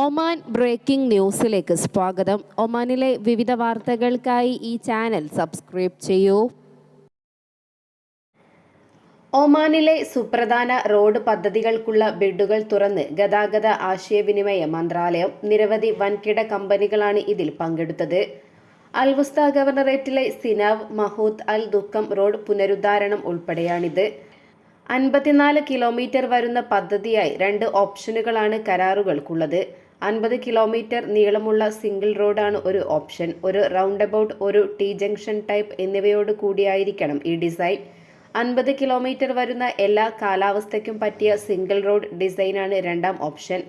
Oman breaking ന്യൂസിലേക്ക് സ്വാഗതം. ഒമാനിലെ വിവിധ വാർത്തകൾക്കായി ഈ ചാനൽ സബ്സ്ക്രൈബ് ചെയ്യൂ. ഒമാനിലെ സുപ്രധാന റോഡ് പദ്ധതികൾക്കുള്ള ബിഡുകൾ തുറന്ന് ഗതാഗത ആശയവിനിമയ മന്ത്രാലയം നിരവധി വൻകിട കമ്പനികളാണ് ഇതിൽ പങ്കെടുത്തത്. അൽവുസ്ത ഗവർണറേറ്റിലെ സിനാവ് മഹൂദ് അൽ ദുഃഖം റോഡ് പുനരുദ്ധാരണം ഉൾപ്പെടെയാണിത്. അൻപത്തിനാല് കിലോമീറ്റർ വരുന്ന പദ്ധതിയായി രണ്ട് ഓപ്ഷനുകളാണ് കരാറുകൾക്കുള്ളത്. അൻപത് കിലോമീറ്റർ നീളമുള്ള സിംഗിൾ റോഡാണ് ഒരു ഓപ്ഷൻ. ഒരു റൗണ്ട് അബൌട്ട് ഒരു ടി ജംഗ്ഷൻ ടൈപ്പ് എന്നിവയോട് കൂടിയായിരിക്കണം ഈ ഡിസൈൻ. അൻപത് കിലോമീറ്റർ വരുന്ന എല്ലാ കാലാവസ്ഥയ്ക്കും പറ്റിയ സിംഗിൾ റോഡ് ഡിസൈനാണ് രണ്ടാം ഓപ്ഷൻ.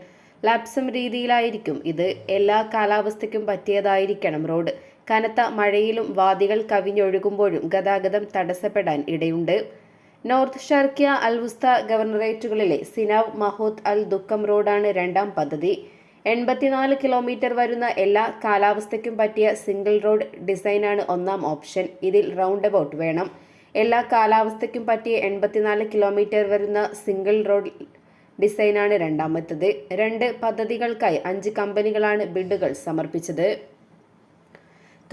ലാപ്സം രീതിയിലായിരിക്കും ഇത്. എല്ലാ കാലാവസ്ഥയ്ക്കും പറ്റിയതായിരിക്കണം റോഡ്. കനത്ത മഴയിലും വാദികൾ കവിഞ്ഞൊഴുകുമ്പോഴും ഗതാഗതം തടസ്സപ്പെടാൻ ഇടയുണ്ട്. നോർത്ത് ഷർക്കിയ അൽവുസ്ത ഗവർണറേറ്റുകളിലെ സിനാവ് മഹോത് അൽ ദുഃഖം റോഡാണ് രണ്ടാം പദ്ധതി. എൺപത്തിനാല് കിലോമീറ്റർ വരുന്ന എല്ലാ കാലാവസ്ഥയ്ക്കും പറ്റിയ സിംഗിൾ റോഡ് ഡിസൈനാണ് ഒന്നാം ഓപ്ഷൻ. ഇതിൽ റൗണ്ട് അബൌട്ട് വേണം. എല്ലാ കാലാവസ്ഥയ്ക്കും പറ്റിയ എൺപത്തിനാല് കിലോമീറ്റർ വരുന്ന സിംഗിൾ റോഡ് ഡിസൈനാണ് രണ്ടാമത്തത്. രണ്ട് പദ്ധതികൾക്കായി അഞ്ച് കമ്പനികളാണ് ബിഡുകൾ സമർപ്പിച്ചത്.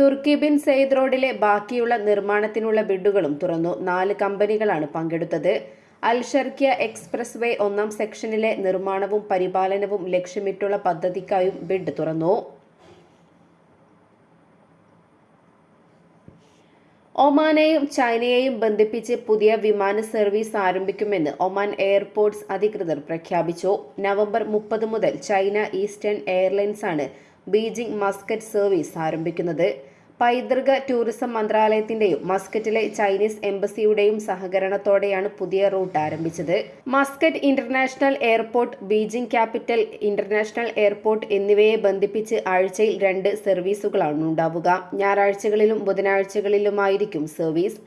തുർക്കി ബിൻ സെയ്ദ് റോഡിലെ ബാക്കിയുള്ള നിർമ്മാണത്തിനുള്ള ബിഡുകളും തുറന്നു. നാല് കമ്പനികളാണ് പങ്കെടുത്തത്. അൽ ഷർക്കിയ എക്സ്പ്രസ് വേ ഒന്നാം സെക്ഷനിലെ നിർമ്മാണവും പരിപാലനവും ലക്ഷ്യമിട്ടുള്ള പദ്ധതിക്കായും ബിഡ് തുറന്നു. ഒമാനെയും ചൈനയെയും ബന്ധിപ്പിച്ച് പുതിയ വിമാന സർവീസ് ആരംഭിക്കുമെന്ന് ഒമാൻ എയർപോർട്ട്സ് അധികൃതർ പ്രഖ്യാപിച്ചു. നവംബർ മുപ്പത് മുതൽ ചൈന ഈസ്റ്റേൺ എയർലൈൻസ് ആണ് ബീജിംഗ് മസ്കറ്റ് സർവീസ് ആരംഭിക്കുന്നത്. പൈതൃക ടൂറിസം മന്ത്രാലയത്തിന്റെയും മസ്കറ്റിലെ ചൈനീസ് എംബസിയുടെയും സഹകരണത്തോടെയാണ് പുതിയ റൂട്ട് ആരംഭിച്ചത്. Muscat international airport Beijing capital international airport എന്നിവയെ ബന്ധിപ്പിച്ച് ആഴ്ചയിൽ രണ്ട് സർവീസുകളാണ് ഉണ്ടാവുക ഞായറാഴ്ചകളിലും ബുധനാഴ്ചകളിലുമായിരിക്കും സർവീസ്.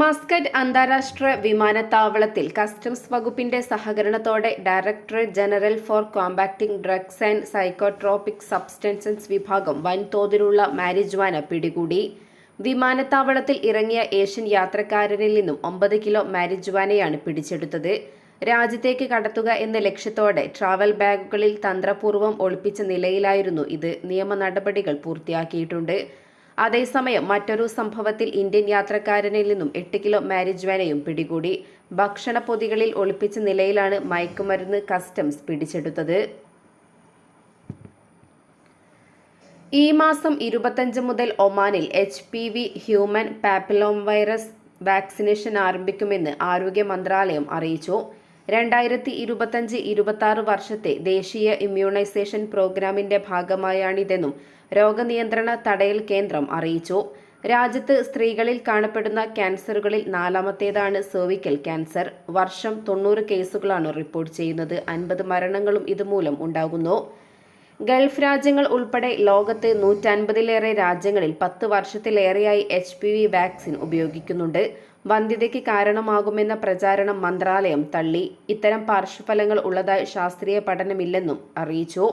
മസ്കറ്റ് അന്താരാഷ്ട്ര വിമാനത്താവളത്തിൽ കസ്റ്റംസ് വകുപ്പിന്റെ സഹകരണത്തോടെ directorate general for combating drugs and psychotropic substances വിഭാഗം വൻതോതിലുള്ള മാരിജ്വാന പിടികൂടി. വിമാനത്താവളത്തിൽ ഇറങ്ങിയ ഏഷ്യൻ യാത്രക്കാരനിൽ നിന്നും ഒമ്പത് കിലോ മാരിജ്വാനയാണ് പിടിച്ചെടുത്തത്. രാജ്യത്തേക്ക് കടത്തുക എന്ന ലക്ഷ്യത്തോടെ ട്രാവൽ ബാഗുകളിൽ തന്ത്രപൂർവം ഒളിപ്പിച്ച നിലയിലായിരുന്നു ഇത്. നിയമ നടപടികൾ പൂർത്തിയാക്കിയിട്ടുണ്ട്. അതേസമയം മറ്റൊരു സംഭവത്തിൽ ഇന്ത്യൻ യാത്രക്കാരനിൽ നിന്നും എട്ട് കിലോ മാരിജ്വാനയും പിടികൂടി. ഭക്ഷണ പൊതികളിൽ ഒളിപ്പിച്ച നിലയിലാണ് മയക്കുമരുന്ന് കസ്റ്റംസ് പിടിച്ചെടുത്തത്. ഈ മാസം ഇരുപത്തഞ്ച് മുതൽ ഒമാനിൽ H P V human papilloma virus vaccination ആരംഭിക്കുമെന്ന് ആരോഗ്യ മന്ത്രാലയം അറിയിച്ചു. രണ്ടായിരത്തി ഇരുപത്തഞ്ച് ഇരുപത്തി വർഷത്തെ ദേശീയ ഇമ്മ്യൂണൈസേഷൻ പ്രോഗ്രാമിന്റെ ഭാഗമായാണിതെന്നും രോഗനിയന്ത്രണ തടയൽ കേന്ദ്രം അറിയിച്ചു. രാജ്യത്ത് സ്ത്രീകളിൽ കാണപ്പെടുന്ന ക്യാൻസറുകളിൽ നാലാമത്തേതാണ് സെർവിക്കൽ ക്യാൻസർ വർഷം തൊണ്ണൂറ് കേസുകളാണ് റിപ്പോർട്ട് ചെയ്യുന്നത്. അൻപത് മരണങ്ങളും ഇതുമൂലം ഉണ്ടാകുന്നു. ഗൾഫ് രാജ്യങ്ങൾ ഉൾപ്പെടെ ലോകത്ത് നൂറ്റൻപതിലേറെ രാജ്യങ്ങളിൽ പത്ത് വർഷത്തിലേറെയായി എച്ച് പി വി വാക്സിൻ ഉപയോഗിക്കുന്നുണ്ട്. വന്ധ്യതയ്ക്ക് കാരണമാകുമെന്ന പ്രചാരണം മന്ത്രാലയം തള്ളി. ഇത്തരം പാർശ്വഫലങ്ങൾ ഉള്ളതായി ശാസ്ത്രീയ പഠനമില്ലെന്നും അറിയിച്ചു.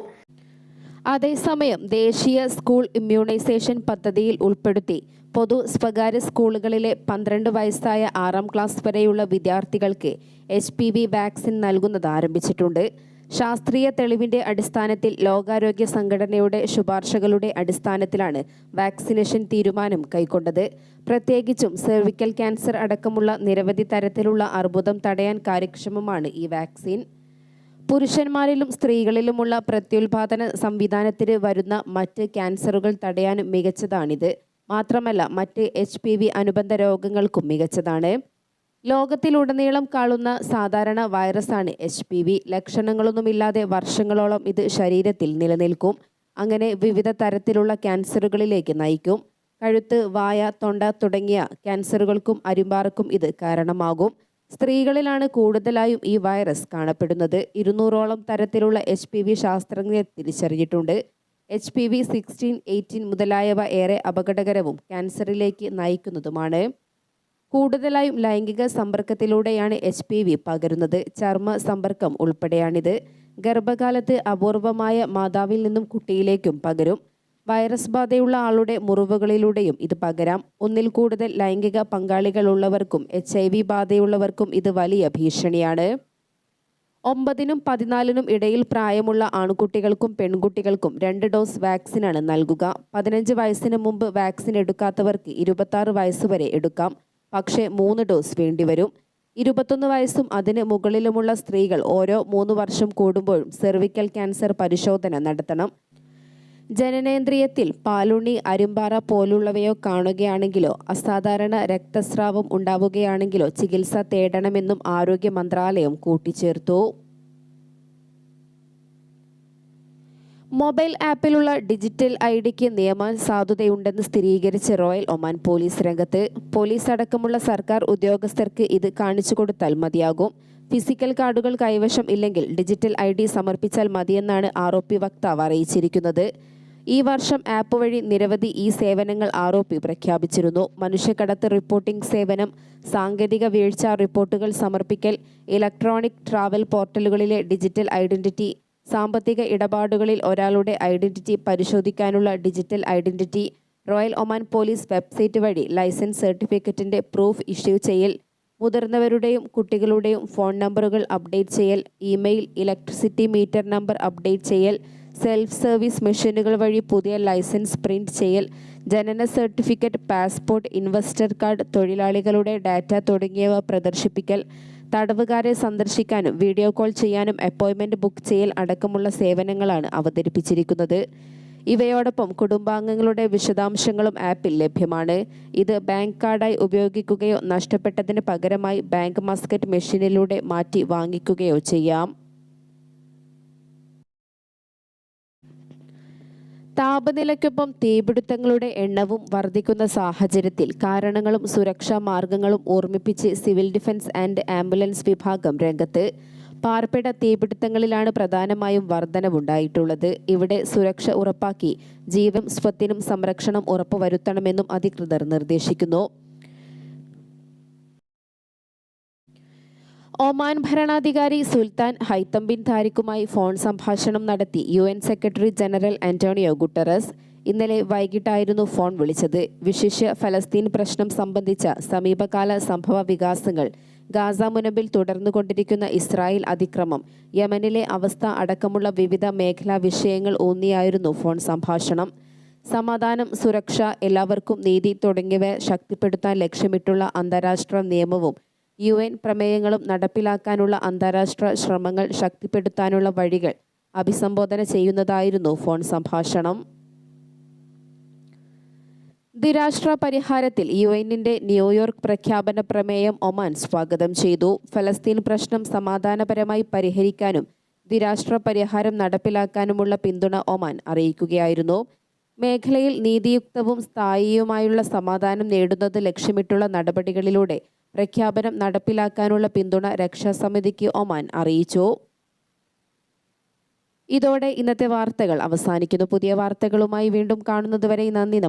അതേസമയം ദേശീയ സ്കൂൾ ഇമ്മ്യൂണൈസേഷൻ പദ്ധതിയിൽ ഉൾപ്പെടുത്തി പൊതു സ്വകാര്യ സ്കൂളുകളിലെ പന്ത്രണ്ട് വയസ്സായ ആറാം ക്ലാസ് വരെയുള്ള വിദ്യാർത്ഥികൾക്ക് എച്ച് വാക്സിൻ നൽകുന്നത് ആരംഭിച്ചിട്ടുണ്ട്. ശാസ്ത്രീയ തെളിവിന്റെ അടിസ്ഥാനത്തിൽ ലോകാരോഗ്യ സംഘടനയുടെ ശുപാർശകളുടെ അടിസ്ഥാനത്തിലാണ് വാക്സിനേഷൻ തീരുമാനം കൈക്കൊണ്ടത്. പ്രത്യേകിച്ചും സെർവിക്കൽ ക്യാൻസർ അടക്കമുള്ള നിരവധി തരത്തിലുള്ള അർബുദം തടയാൻ കാര്യക്ഷമമാണ് ഈ വാക്സിൻ. പുരുഷന്മാരിലും സ്ത്രീകളിലുമുള്ള പ്രത്യുൽപാദന സംവിധാനത്തിന് വരുന്ന മറ്റ് ക്യാൻസറുകൾ തടയാനും മികച്ചതാണിത്. മാത്രമല്ല മറ്റ് എച്ച് അനുബന്ധ രോഗങ്ങൾക്കും മികച്ചതാണ്. ലോകത്തിലുടനീളം കാണുന്ന സാധാരണ വൈറസാണ് എച്ച് പി വി ലക്ഷണങ്ങളൊന്നുമില്ലാതെ വർഷങ്ങളോളം ഇത് ശരീരത്തിൽ നിലനിൽക്കും. അങ്ങനെ വിവിധ തരത്തിലുള്ള ക്യാൻസറുകളിലേക്ക് നയിക്കും. കഴുത്ത് വായ തൊണ്ട തുടങ്ങിയ ക്യാൻസറുകൾക്കും അരിമ്പാറക്കും ഇത് കാരണമാകും. സ്ത്രീകളിലാണ് കൂടുതലായും ഈ വൈറസ് കാണപ്പെടുന്നത്. ഇരുന്നൂറോളം തരത്തിലുള്ള എച്ച് പി വി ശാസ്ത്രജ്ഞർ തിരിച്ചറിഞ്ഞിട്ടുണ്ട്. H P V sixteen eighteen മുതലായവ ഏറെ അപകടകരവും ക്യാൻസറിലേക്ക് നയിക്കുന്നതുമാണ്. കൂടുതലായും ലൈംഗിക സമ്പർക്കത്തിലൂടെയാണ് എച്ച് പി വി പകരുന്നത്. ചർമ്മ സമ്പർക്കം ഉൾപ്പെടെയാണിത്. ഗർഭകാലത്ത് അപൂർവമായ മാതാവിൽ നിന്നും കുട്ടിയിലേക്കും പകരും. വൈറസ് ബാധയുള്ള ആളുടെ മുറിവുകളിലൂടെയും ഇത് പകരാം. ഒന്നിൽ കൂടുതൽ ലൈംഗിക പങ്കാളികളുള്ളവർക്കും എച്ച് ഐ വി ബാധയുള്ളവർക്കും ഇത് വലിയ ഭീഷണിയാണ്. ഒമ്പതിനും പതിനാലിനും ഇടയിൽ പ്രായമുള്ള ആൺകുട്ടികൾക്കും പെൺകുട്ടികൾക്കും രണ്ട് ഡോസ് വാക്സിനാണ് നൽകുക. പതിനഞ്ച് വയസ്സിന് മുമ്പ് വാക്സിൻ എടുക്കാത്തവർക്ക് ഇരുപത്താറ് വയസ്സുവരെ എടുക്കാം. പക്ഷേ മൂന്ന് ഡോസ് വേണ്ടിവരും ഇരുപത്തൊന്ന് വയസ്സും അതിന് മുകളിലുമുള്ള സ്ത്രീകൾ ഓരോ മൂന്ന് വർഷം കൂടുമ്പോഴും സെർവിക്കൽ ക്യാൻസർ പരിശോധന നടത്തണം. ജനനേന്ദ്രിയത്തിൽ പാലുണ്ണി അരുമ്പാറ പോലുള്ളവയോ കാണുകയാണെങ്കിലോ അസാധാരണ രക്തസ്രാവം ഉണ്ടാവുകയാണെങ്കിലോ ചികിത്സ തേടണമെന്നും ആരോഗ്യ മന്ത്രാലയം കൂട്ടിച്ചേർത്തു. മൊബൈൽ ആപ്പിലുള്ള ഡിജിറ്റൽ ഐ ഡിക്ക് നിയമ സാധുതയുണ്ടെന്ന് സ്ഥിരീകരിച്ച് റോയൽ ഒമാൻ പോലീസ് രംഗത്ത് പോലീസ് അടക്കമുള്ള സർക്കാർ ഉദ്യോഗസ്ഥർക്ക് ഇത് കാണിച്ചു കൊടുത്താൽ മതിയാകും. ഫിസിക്കൽ കാർഡുകൾ കൈവശം ഇല്ലെങ്കിൽ ഡിജിറ്റൽ ഐ ഡി സമർപ്പിച്ചാൽ മതിയെന്നാണ് ആരോപി വക്താവ് അറിയിച്ചിരിക്കുന്നത്. ഈ വർഷം ആപ്പ് വഴി നിരവധി ഈ സേവനങ്ങൾ ആരോപി പ്രഖ്യാപിച്ചിരുന്നു. മനുഷ്യക്കടത്ത് റിപ്പോർട്ടിംഗ് സേവനം സാങ്കേതിക വീഴ്ച റിപ്പോർട്ടുകൾ സമർപ്പിക്കൽ ഇലക്ട്രോണിക് ട്രാവൽ പോർട്ടലുകളിലെ ഡിജിറ്റൽ ഐഡന്റിറ്റി സാമ്പത്തിക ഇടപാടുകളിൽ ഒരാളുടെ ഐഡന്റിറ്റി പരിശോധിക്കാനുള്ള digital identity royal Oman police website വഴി ലൈസൻസ് സർട്ടിഫിക്കറ്റിന്റെ പ്രൂഫ് ഇഷ്യൂ ചെയ്യൽ മുതിർന്നവരുടെയും കുട്ടികളുടെയും ഫോൺ നമ്പറുകൾ അപ്ഡേറ്റ് ചെയ്യൽ email electricity meter number update ചെയ്യൽ സെൽഫ് സർവീസ് മെഷീനുകൾ വഴി പുതിയ ലൈസൻസ് പ്രിന്റ് ചെയ്യൽ ജനന സർട്ടിഫിക്കറ്റ് പാസ്പോർട്ട് ഇൻവെസ്റ്റർ കാർഡ് തൊഴിലാളികളുടെ ഡാറ്റ തുടങ്ങിയവ പ്രദർശിപ്പിക്കൽ തടവുകാരെ സന്ദർശിക്കാനും വീഡിയോ കോൾ ചെയ്യാനും അപ്പോയിൻമെന്റ് ബുക്ക് ചെയ്യൽ അടക്കമുള്ള സേവനങ്ങളാണ് അവതരിപ്പിച്ചിരിക്കുന്നത്. ഇവയോടൊപ്പം കുടുംബാംഗങ്ങളുടെ വിശദാംശങ്ങളും ആപ്പിൽ ലഭ്യമാണ്. ഇത് ബാങ്ക് കാർഡായി ഉപയോഗിക്കുകയോ നഷ്ടപ്പെട്ടതിന് പകരമായി ബാങ്ക് മസ്കറ്റ് മെഷീനിലൂടെ മാറ്റി വാങ്ങിക്കുകയോ ചെയ്യാം. താപനിലയ്ക്കൊപ്പം തീപിടുത്തങ്ങളുടെ എണ്ണവും വർദ്ധിക്കുന്ന സാഹചര്യത്തിൽ കാരണങ്ങളും സുരക്ഷാ മാർഗങ്ങളും ഓർമ്മിപ്പിച്ച് സിവിൽ ഡിഫൻസ് ആൻഡ് ആംബുലൻസ് വിഭാഗം രംഗത്ത് പാർപ്പിട തീപിടുത്തങ്ങളിലാണ് പ്രധാനമായും വർധനവുണ്ടായിട്ടുള്ളത്. ഇവിടെ സുരക്ഷ ഉറപ്പാക്കി ജീവനും സ്വത്തിനും സംരക്ഷണം ഉറപ്പുവരുത്തണമെന്നും അധികൃതർ നിർദ്ദേശിക്കുന്നു. ഒമാൻ ഭരണാധികാരി സുൽത്താൻ ഹൈത്തം ബിൻ താരിഖുമായി ഫോൺ സംഭാഷണം നടത്തി U N secretary general Antonio Guterres ഇന്നലെ വൈകിട്ടായിരുന്നു ഫോൺ വിളിച്ചത്. വിശിഷ്യ ഫലസ്തീൻ പ്രശ്നം സംബന്ധിച്ച സമീപകാല സംഭവ വികാസങ്ങൾ ഗാസ മുനമ്പിൽ തുടർന്നുകൊണ്ടിരിക്കുന്ന ഇസ്രായേൽ അതിക്രമം യമനിലെ അവസ്ഥ അടക്കമുള്ള വിവിധ മേഖലാ വിഷയങ്ങൾ ഊന്നിയായിരുന്നു ഫോൺ സംഭാഷണം. സമാധാനം സുരക്ഷ എല്ലാവർക്കും നീതി തുടങ്ങിയവ ശക്തിപ്പെടുത്താൻ ലക്ഷ്യമിട്ടുള്ള അന്താരാഷ്ട്ര നിയമവും യു എൻ പ്രമേയങ്ങളും നടപ്പിലാക്കാനുള്ള അന്താരാഷ്ട്ര ശ്രമങ്ങൾ ശക്തിപ്പെടുത്താനുള്ള വഴികൾ അഭിസംബോധന ചെയ്യുന്നതായിരുന്നു ഫോൺ സംഭാഷണം. ദ്വിരാഷ്ട്ര പരിഹാരത്തിൽ യു എന്നിന്റെ ന്യൂയോർക്ക് പ്രഖ്യാപന പ്രമേയം ഒമാൻ സ്വാഗതം ചെയ്തു. ഫലസ്തീൻ പ്രശ്നം സമാധാനപരമായി പരിഹരിക്കാനും ദ്വിരാഷ്ട്ര പരിഹാരം നടപ്പിലാക്കാനുമുള്ള പിന്തുണ ഒമാൻ അറിയിക്കുകയായിരുന്നു. മേഖലയിൽ നീതിയുക്തവും സ്ഥായിയുമായുള്ള സമാധാനം നേടുന്നത് ലക്ഷ്യമിട്ടുള്ള നടപടികളിലൂടെ പ്രഖ്യാപനം നടപ്പിലാക്കാനുള്ള പിന്തുണ രക്ഷാസമിതിക്ക് ഒമാൻ അറിയിച്ചു. ഇതോടെ ഇന്നത്തെ വാർത്തകൾ അവസാനിക്കുന്നു. പുതിയ വാർത്തകളുമായി വീണ്ടും കാണുന്നതുവരെ നന്ദി.